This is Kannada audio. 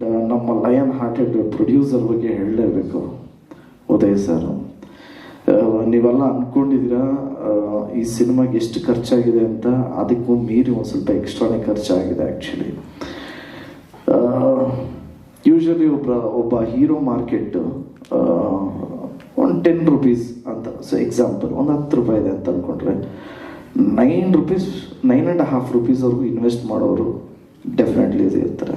ನಮ್ಮ ಲಯನ್ ಹಾರ್ಟೆಡ್ ಪ್ರೊಡ್ಯೂಸರ್ ಬಗ್ಗೆ ಹೇಳಲೇಬೇಕು. ಉದಯ್ ಸರ್. ನೀವೆಲ್ಲ ಅಂದ್ಕೊಂಡಿದ್ದೀರಾ ಈ ಸಿನಿಮಾಗೆ ಎಷ್ಟು ಖರ್ಚಾಗಿದೆ ಅಂತ? ಅದಕ್ಕೂ ಮೀರಿ ಒಂದು ಸ್ವಲ್ಪ ಎಕ್ಸ್ಟ್ರಾನೇ ಖರ್ಚಾಗಿದೆ ಆ್ಯಕ್ಚುಲಿ ಯೂಶಲಿ ಒಬ್ಬ ಒಬ್ಬ ಹೀರೋ ಮಾರ್ಕೆಟ್ ಒಂದು ಟೆನ್ ರುಪೀಸ್ ಅಂತ ಸೊ ಎಕ್ಸಾಂಪಲ್ ಒಂದು ಹತ್ತು ರೂಪಾಯಿ ಇದೆ ಅಂತ ಅಂದ್ಕೊಂಡ್ರೆ nine rupees nine and half ರುಪೀಸ್ವರೆಗೂ invest ಮಾಡೋರು ಡೆಫಿನೆಟ್ಲಿ ಇರ್ತಾರೆ.